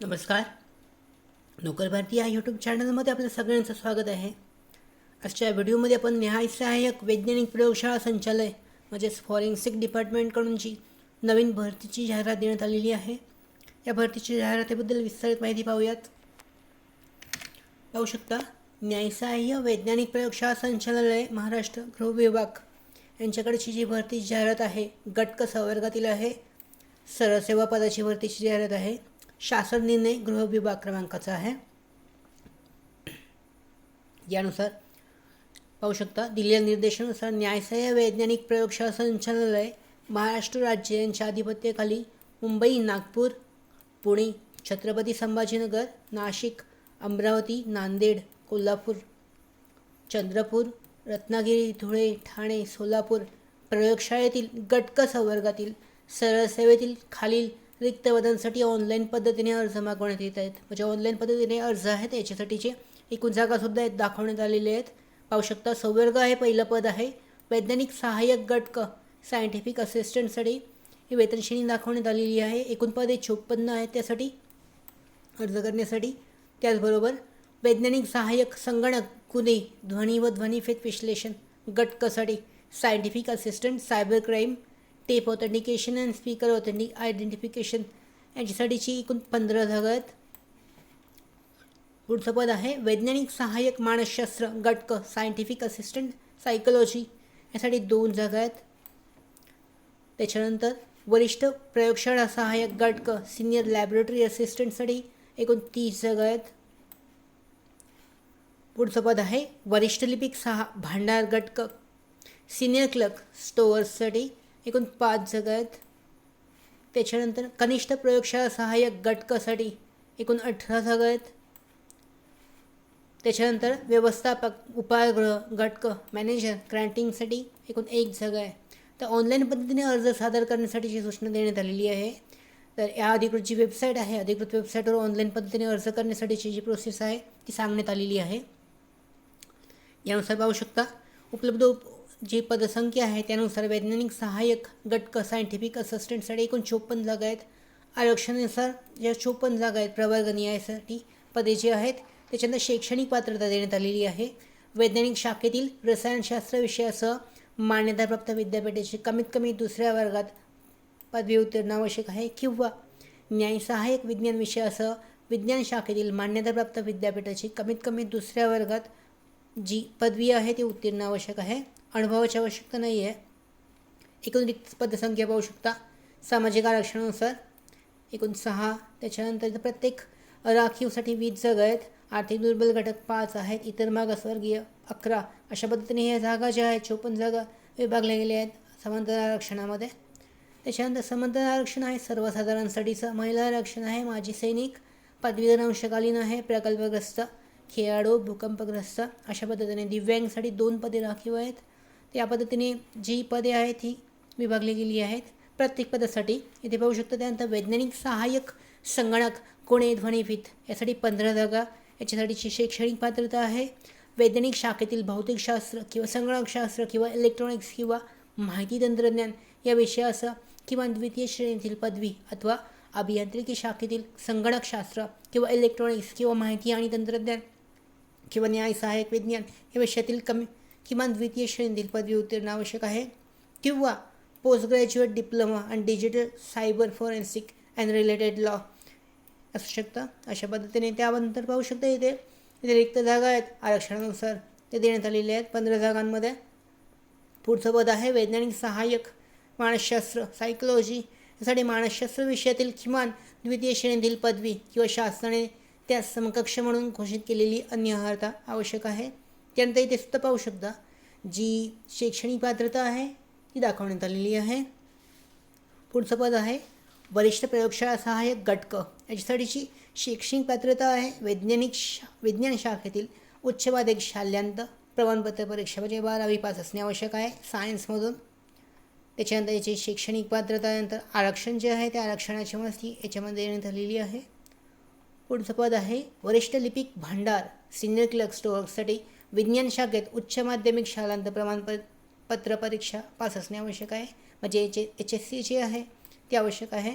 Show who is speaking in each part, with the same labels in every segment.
Speaker 1: नमस्कार. नोकर भारती या यूट्यूब चॅनलमध्ये आपलं सगळ्यांचं स्वागत आहे. आजच्या व्हिडिओमध्ये आपण न्यायसहाय्यक वैज्ञानिक प्रयोगशाळा संचालय म्हणजेच फॉरेन्सिक डिपार्टमेंटकडून जी नवीन भरतीची जाहिरात देण्यात आलेली आहे. या भरतीची जाहिरातीबद्दल विस्तारित माहिती पाहूयात. पाहू शकता न्यायसहाय्य वैज्ञानिक प्रयोगशाळा संचालनालय महाराष्ट्र गृह विभाग. यांच्याकडची जी भरतीची जाहिरात आहे गट क संवर्गातील आहे? सरसेवा पदाची भरतीची जाहिरात आहे. शासन निर्णय गृह विभाग क्रमांकाचा आहे. यानुसार पाहू शकता दिलेल्या निर्देशानुसार न्यायसहाय्य वैज्ञानिक प्रयोगशाळा संचालनालय महाराष्ट्र राज्य यांच्या आधिपत्याखाली मुंबई नागपूर पुणे छत्रपती संभाजीनगर नाशिक अमरावती नांदेड कोल्हापूर चंद्रपूर रत्नागिरी धुळे ठाणे सोलापूर प्रयोगशाळेतील गटक संवर्गातील सरळ सेवेतील खालील रिक्त पदांसाठी ऑनलाईन पद्धतीने अर्ज मागवण्यात येत आहेत. म्हणजे ऑनलाईन पद्धतीने अर्ज आहेत याच्यासाठीचे एकूण जागासुद्धा आहेत दाखवण्यात आलेले आहेत. पाहू शकता संवर्ग हे पहिलं पद आहे. वैज्ञानिक सहाय्यक गटक सायंटिफिक असिस्टंटसाठी ही वेतनश्रेणी दाखवण्यात आलेली आहे. एकूण पदे चोपन्न आहेत त्यासाठी अर्ज करण्यासाठी. त्याचबरोबर वैज्ञानिक सहाय्यक संगणक गुन्हे ध्वनी व ध्वनिफेत विश्लेषण गटकसाठी scientific assistant cyber crime tape authentication and speaker authentic identification यांच्यासाठीची एकूण पंधरा जागा पुढचं पद आहे वैज्ञानिक सहाय्यक मानसशास्त्र गटक सायंटिफिक असिस्टंट सायकोलॉजी यासाठी दोन जागा आहेत त्याच्यानंतर वरिष्ठ प्रयोगशाळा सहाय्यक गटक सिनियर लॅबोरेटरी असिस्टंटसाठी एकूण तीस जागा आहेत पुढचं पद आहे वरिष्ठ लिपिक सहा भांडार गटक। सिनियर क्लर्क स्टोअर्ससाठी एकूण पाच जागा आहेत त्याच्यानंतर कनिष्ठ प्रयोगशाळा सहाय्यक गटकासाठी एकूण अठरा जागा आहेत त्याच्यानंतर व्यवस्थापक उपायगृह गटक मॅनेजर ग्रँटिंगसाठी एकूण एक जागा आहे तर ऑनलाईन पद्धतीने अर्ज सादर करण्यासाठीची सूचना देण्यात आलेली आहे. तर या अधिकृत जी वेबसाईट आहे अधिकृत वेबसाईटवर ऑनलाईन पद्धतीने अर्ज करण्यासाठीची जी प्रोसेस आहे ती सांगण्यात आलेली आहे. यानुसार पाहू शकता उपलब्ध उप जी पदसंख्या आहे त्यानुसार वैज्ञानिक सहाय्यक गटक सायंटिफिक असिस्टंटसाठी एकूण चोपन्न जागा आहेत. आरक्षणानुसार ज्या चोपन्न जागा आहेत प्रवर्ग न्यायासाठी पदे जी आहेत त्याच्यानंतर शैक्षणिक पात्रता देण्यात आलेली आहे. वैज्ञानिक शाखेतील रसायनशास्त्र विषयासह मान्यताप्राप्त विद्यापीठाची कमीत कमी दुसऱ्या वर्गात पदवी उत्तीर्ण आवश्यक आहे किंवा न्यायसहाय्यक विज्ञान विषयासह विज्ञान शाखेतील मान्यताप्राप्त विद्यापीठाची कमीत कमी दुसऱ्या वर्गात जी पदवी आहे ती उत्तीर्ण आवश्यक आहे. अनुभवाची आवश्यकता नाही आहे. एकूण रिक्त पदसंख्या पाहू शकता. सामाजिक आरक्षणानुसार एकूण सहा त्याच्यानंतर प्रत्येक राखीवसाठी वीस जागा आहेत. आर्थिक दुर्बल घटक पाच आहेत. इतर मागासवर्गीय अकरा अशा पद्धतीने ह्या जागा ज्या आहेत चोपन्न जागा विभागल्या गेल्या आहेत समांतर आरक्षणामध्ये. त्याच्यानंतर समांतर आरक्षण आहे. सर्वसाधारणसाठीचं महिला आरक्षण आहे. माजी सैनिक पदवीधर अंशकालीन आहे. प्रकल्पग्रस्त खेळाडू भूकंपग्रस्त अशा पद्धतीने दिव्यांगसाठी दोन पदे राखीव आहेत. त्या पद्धतीने जी पदे आहेत ती विभागली गेली आहेत. प्रत्येक पदासाठी इथे पाहू शकता त्यानंतर वैज्ञानिक सहाय्यक संगणक कोणे ध्वनिफित यासाठी पंधरा जागा. याच्यासाठीची शैक्षणिक पात्रता आहे. वैज्ञानिक शाखेतील भौतिकशास्त्र किंवा संगणकशास्त्र किंवा इलेक्ट्रॉनिक्स किंवा माहिती तंत्रज्ञान या विषयासह किंवा द्वितीय श्रेणीतील पदवी अथवा अभियांत्रिकी शाखेतील संगणकशास्त्र किंवा इलेक्ट्रॉनिक्स किंवा माहिती आणि तंत्रज्ञान किंवा न्याय सहाय्यक विज्ञान या विषयातील कमी किमान द्वितीय श्रेणीतील पदवी उत्तीर्ण आवश्यक आहे. किंवा पोस्ट ग्रॅज्युएट डिप्लोमा आणि digital cyber forensic and related law असू शकतं. अशा पद्धतीने त्यानंतर पाहू शकता इथे. इथे रिक्त जागा आहेत. आरक्षणानुसार ते देण्यात आलेले आहेत. पंधरा जागांमध्ये पुढचं पद आहे. वैज्ञानिक सहाय्यक मानसशास्त्र सायकोलॉजी यासाठी मानसशास्त्र विषयातील किमान द्वितीय श्रेणीतील पदवी किंवा शासनाने त्या समकक्ष म्हणून घोषित केलेली अन्य अर्हता आवश्यक आहे. त्यानंतर इथे सुद्धा पाहू शकता जी शैक्षणिक पात्रता आहे ती दाखवण्यात आलेली आहे. पुढचं पद आहे वरिष्ठ प्रयोगशाळा सहाय्यक गटक. याच्यासाठीची शैक्षणिक पात्रता आहे वैज्ञानिक शा विज्ञान शाखेतील उच्च शाल्यांत प्रमाणपत्र परीक्षा म्हणजे बारावी पास असणे आवश्यक आहे सायन्समधून. त्याच्यानंतर याची शैक्षणिक पात्रतानंतर आरक्षण जे आहे त्या आरक्षणाची माहिती याच्यामध्ये देण्यात आलेली आहे. पुढचं पद आहे वरिष्ठ लिपिक भांडार सिनियर क्लर्क स्टोअर्ससाठी विज्ञान शाखेत उच्च माध्यमिक शालांत प्रमाणपत्र पत्र परीक्षा पास असणे आवश्यक आहे. म्हणजे एच एच एस सी जे आहे ती आवश्यक आहे.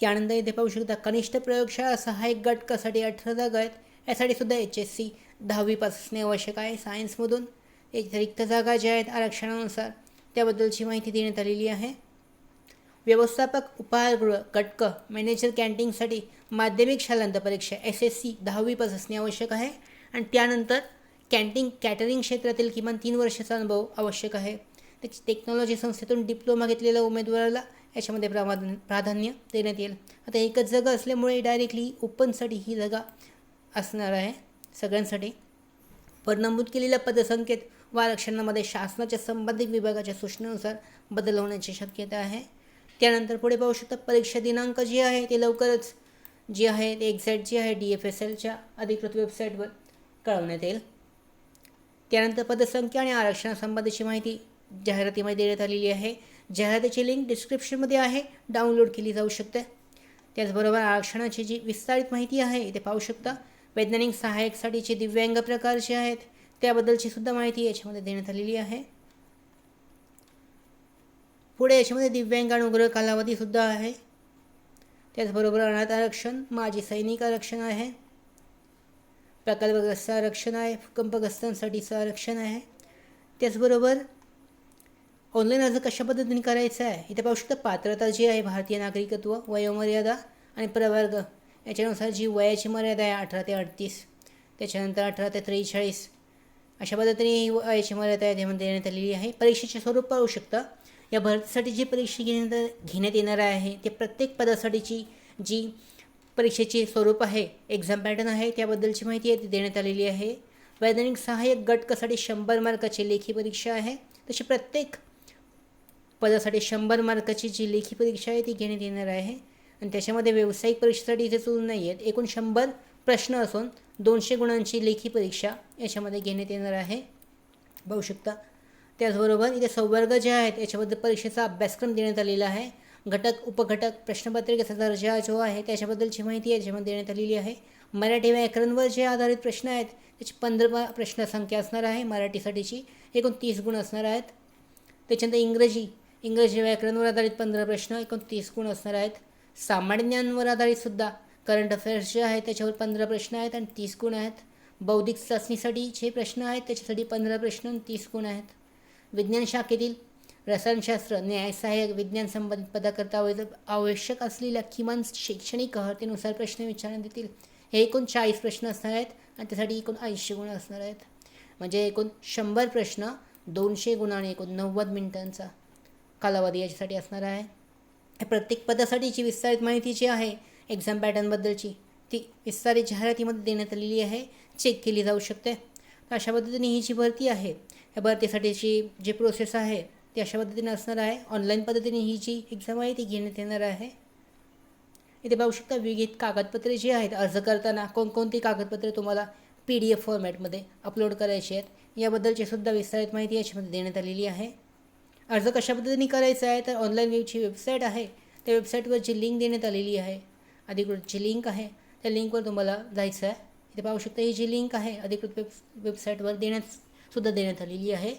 Speaker 1: त्यानंतर इथे पाहू शकता कनिष्ठ प्रयोगशाळा सहाय्यक घटकासाठी अठरा जागा आहेत. यासाठी सुद्धा एच एस सी दहावी पास असणे आवश्यक आहे. सायन्समधून रिक्त जागा ज्या आहेत आरक्षणानुसार त्याबद्दलची माहिती देण्यात आलेली आहे. व्यवस्थापक उपाहारगृह कटक मॅनेजर कॅन्टीनसाठी माध्यमिक शालांत परीक्षा एस एस सी दहावी पास असणे आवश्यक आहे. आणि त्यानंतर कॅन्टीन कॅटरिंग क्षेत्रातील किमान तीन वर्षाचा अनुभव आवश्यक आहे. त्याची टेक्नॉलॉजी संस्थेतून डिप्लोमा घेतलेल्या उमेदवाराला याच्यामध्ये प्राधान्य प्राधान्य देण्यात येईल. आता एकच जागा असल्यामुळे डायरेक्टली ओपनसाठी ही जागा असणार आहे सगळ्यांसाठी. पर नमूद केलेल्या पदसंख्येत व आरक्षणामध्ये शासनाच्या संबंधित विभागाच्या सूचनेनुसार बदल होण्याची शक्यता आहे. त्यानंतर पुढे पाहू शकता परीक्षा दिनांक जे आहे ते लवकरच जे आहे ते एक्झॅक्ट जी आहे डी एफ एस एलच्या अधिकृत वेबसाईटवर कळवण्यात येईल. त्यानंतर पदसंख्या आणि आरक्षणासंबंधीची माहिती जाहिरातीमध्ये देण्यात आलेली आहे. जाहिरातीची लिंक डिस्क्रिप्शनमध्ये आहे. डाउनलोड केली जाऊ शकते. त्याचबरोबर आरक्षणाची जी विस्तारित माहिती आहे ते पाहू शकता. वैज्ञानिक सहाय्यकसाठीचे दिव्यांग प्रकारचे आहेत त्याबद्दलची सुद्धा माहिती याच्यामध्ये देण्यात आलेली आहे. पुढे याच्यामध्ये दिव्यांग अनुग्रह कालावधीसुद्धा आहे. त्याचबरोबर अनाथ आरक्षण माजी सैनिक आरक्षण आहे. प्रकल्पग्रस्त आरक्षण आहे भूकंपग्रस्तांसाठीचं आरक्षण आहे. त्याचबरोबर ऑनलाईन अर्ज कशा पद्धतीने करायचा आहे? इथे पाहू शकता पात्रता जी आहे भारतीय नागरिकत्व वयोमर्यादा आणि प्रवर्ग. याच्यानुसार जी वयाची मर्यादा आहे अठरा ते अडतीस. त्याच्यानंतर अठरा ते त्रेचाळीस. अशा पद्धतीने ही वयाची मर्यादा आहे त्यामध्ये देण्यात आलेली आहे. परीक्षेचे स्वरूप पाहू शकता. या भरतीसाठी जी परीक्षा घेण्यात घेण्यात येणार आहे ते प्रत्येक पदासाठीची जी परीक्षेचे स्वरूप आहे. एक्झाम पॅटर्न आहे. त्याबद्दलची माहिती आहे ती देण्यात आलेली आहे. वैज्ञानिक सहाय्यक गटकासाठी शंभर मार्काची लेखी परीक्षा आहे. तशी प्रत्येक पदासाठी शंभर मार्काची जी लेखी परीक्षा आहे ती घेण्यात येणार आहे. आणि त्याच्यामध्ये व्यावसायिक परीक्षेसाठी इथे चूल नाही आहेत. एकूण शंभर प्रश्न असून दोनशे गुणांची लेखी परीक्षा याच्यामध्ये घेण्यात येणार आहे. बघू शकता. त्याचबरोबर इथे संवर्ग जे आहेत याच्याबद्दल परीक्षेचा अभ्यासक्रम देण्यात आलेला आहे. घटक उपघटक प्रश्नपत्रिकेचा दर्जा जो आहे त्याच्याबद्दलची माहिती याच्यामध्ये देण्यात आलेली आहे. मराठी व्याकरणवर जे आधारित प्रश्न आहेत त्याची पंधरा प्रश्नसंख्या असणार आहे मराठीसाठीची. एकूण तीस गुण असणार आहेत. त्याच्यानंतर इंग्रजी इंग्रजी व्याकरणवर आधारित पंधरा प्रश्न एकूण तीस गुण असणार आहेत. सामान्य ज्ञानवर आधारित सुद्धा करंट अफेअर्स जे आहे त्याच्यावर पंधरा प्रश्न आहेत आणि तीस गुण आहेत. बौद्धिक चाचणीसाठी जे प्रश्न आहेत त्याच्यासाठी पंधरा प्रश्न आणि तीस गुण आहेत. विज्ञान शाखेतील रसायनशास्त्र न्यायसहाय्यक विज्ञान संबंधित पदाकरता आवश्यक असलेल्या किमान शैक्षणिक अहतेनुसार प्रश्न विचारण्यात येतील. हे एकूण चाळीस प्रश्न असणार आहेत आणि त्यासाठी एकूण ऐंशी गुण असणार आहेत. म्हणजे एकूण शंभर प्रश्न दोनशे गुण आणि एकूण नव्वद मिनिटांचा कालावधी याच्यासाठी असणार आहे. प्रत्येक पदासाठीची विस्तारित माहिती जी आहे एक्झाम पॅटर्नबद्दलची ती विस्तारित जाहिरातीमध्ये देण्यात आलेली आहे. चेक केली जाऊ शकते. अशा पद्धतीने ही जी भरती आहे या भरतीसाठीची जी प्रोसेस आहे ती अशा पद्धतीने असणार आहे. ऑनलाईन पद्धतीने ही जी एक्झाम आहे ती घेण्यात येणार आहे. इथे पाहू शकता विविध कागदपत्रे जी आहेत अर्ज करताना कोणकोणती कागदपत्रे तुम्हाला पी डी एफ फॉर्मॅटमध्ये अपलोड करायची आहेत याबद्दलची सुद्धा विस्तारित माहिती याच्यामध्ये देण्यात आलेली आहे. अर्ज कशा पद्धतीने करायचा आहे तर ऑनलाईन वेबची वेबसाईट आहे. त्या वेबसाईटवर जी लिंक देण्यात आलेली आहे अधिकृत जी लिंक आहे त्या लिंकवर तुम्हाला जायचं आहे. इथे पाहू शकता ही जी लिंक आहे अधिकृत वेब वेबसाईटवर देण्यात सुद्धा देण्यात आलेली आहे.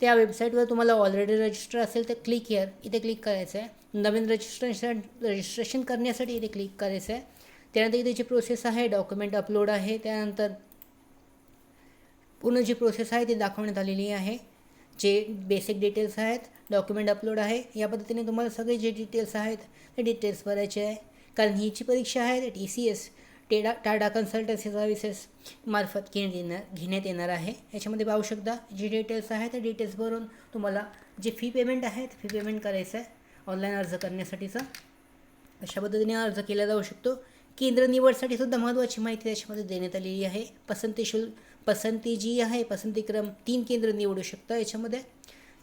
Speaker 1: त्या वेबसाईटवर तुम्हाला ऑलरेडी रजिस्टर असेल तर क्लिक हिअर इथे क्लिक करायचं आहे नवीन रजिस्ट्रेशन रजिस्ट्रेशन करण्यासाठी इथे क्लिक करायचं आहे त्यानंतर इथे जी प्रोसेस आहे डॉक्युमेंट अपलोड आहे. त्यानंतर पूर्ण जी प्रोसेस आहे ती दाखवण्यात आलेली आहे. जे बेसिक डिटेल्स आहेत डॉक्युमेंट अपलोड आहे. या पद्धतीने तुम्हाला सगळे जे डिटेल्स आहेत ते डिटेल्स भरायचे आहे. कारण ही जी परीक्षा आहे टी सी एस टेडा टाटा कन्सल्टन्सी सर्व्हिसेस मार्फत घेण्यात येणार घेण्यात येणार आहे. याच्यामध्ये पाहू शकता जे डिटेल्स आहेत त्या डिटेल्स भरून तुम्हाला जे फी पेमेंट आहे ते फी पेमेंट करायचं आहे ऑनलाईन अर्ज करण्यासाठीचा. अशा पद्धतीने अर्ज केला जाऊ शकतो. केंद्र निवडसाठी सुद्धा महत्त्वाची माहिती त्याच्यामध्ये देण्यात आलेली आहे. पसंती शुल्क पसंती जी आहे पसंतीक्रम तीन केंद्र निवडू शकता याच्यामध्ये.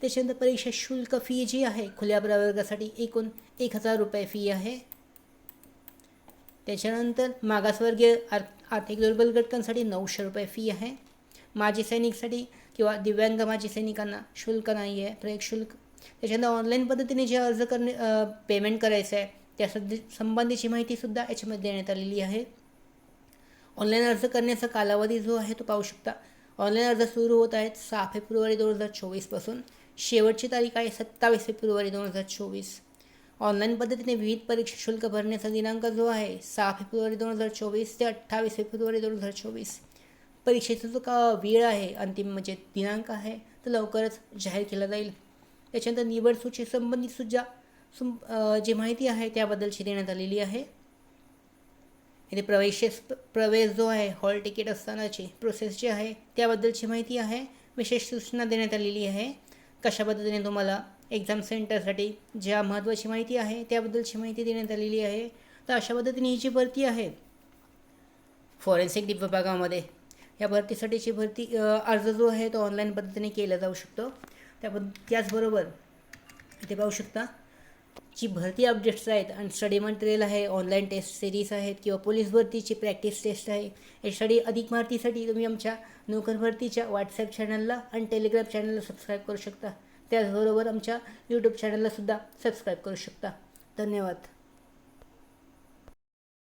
Speaker 1: त्याच्यानंतर परीक्षा शुल्क फी जी आहे खुल्या प्रवर्गासाठी एकूण एक हजार रुपये फी आहे. त्याच्यानंतर मागासवर्गीय आर्थिक दुर्बल घटकांसाठी नऊशे रुपये फी आहे. माजी सैनिकसाठी किंवा दिव्यांग माजी सैनिकांना शुल्क नाही आहे प्रयोग शुल्क. त्याच्यानंतर ऑनलाईन पद्धतीने जे अर्ज करणे पेमेंट करायचं आहे त्या संबंधीची माहितीसुद्धा याच्यामध्ये देण्यात आलेली आहे. ऑनलाईन अर्ज करण्याचा कालावधी जो आहे तो पाहू शकता. ऑनलाईन अर्ज सुरू होत आहेत सहा फेब्रुवारी दोन हजार चोवीसपासून शेवटची तारीख आहे सत्तावीस फेब्रुवारी दोन हजार चोवीस. ऑनलाईन पद्धतीने विविध परीक्षा शुल्क भरण्याचा दिनांक जो आहे सहा फेब्रुवारी दोन हजार चोवीस ते अठ्ठावीस फेब्रुवारी दोन हजार चोवीस. परीक्षेचा जो का वेळ आहे अंतिम म्हणजे दिनांक आहे तो लवकरच जाहीर केला जाईल. त्याच्यानंतर निवड सूची संबंधित सुद्धा सुम जी माहिती आहे त्याबद्दलची देण्यात आलेली आहे. इथे प्रवेश प्रवेश जो आहे हॉल तिकीट असतानाची प्रोसेस जी आहे त्याबद्दलची माहिती आहे. विशेष सूचना देण्यात आलेली आहे. कशा पद्धतीने तुम्हाला एक्झाम सेंटरसाठी ज्या महत्त्वाची माहिती आहे त्याबद्दलची माहिती देण्यात आलेली आहे. तर अशा पद्धतीने ही जी भरती आहे फॉरेन्सिक विभागामध्ये या भरतीसाठीची भरती अर्ज जो आहे तो ऑनलाईन पद्धतीने केला जाऊ शकतो. त्याबद्द त्याचबरोबर इथे पाहू शकता जी भरती अपडेट्स आहेत आणि स्टडी मटेरियल आहे ऑनलाईन टेस्ट सिरीज आहेत किंवा पोलीस भरतीची प्रॅक्टिस टेस्ट आहे यासाठी अधिक माहितीसाठी तुम्ही आमच्या नोकर भरतीच्या व्हॉट्सॲप चॅनलला आणि टेलिग्राम चॅनलला सबस्क्राईब करू शकता. त्याचबरोबर आमच्या यूट्यूब चॅनलला सुद्धा सबस्क्राईब करू शकता. धन्यवाद.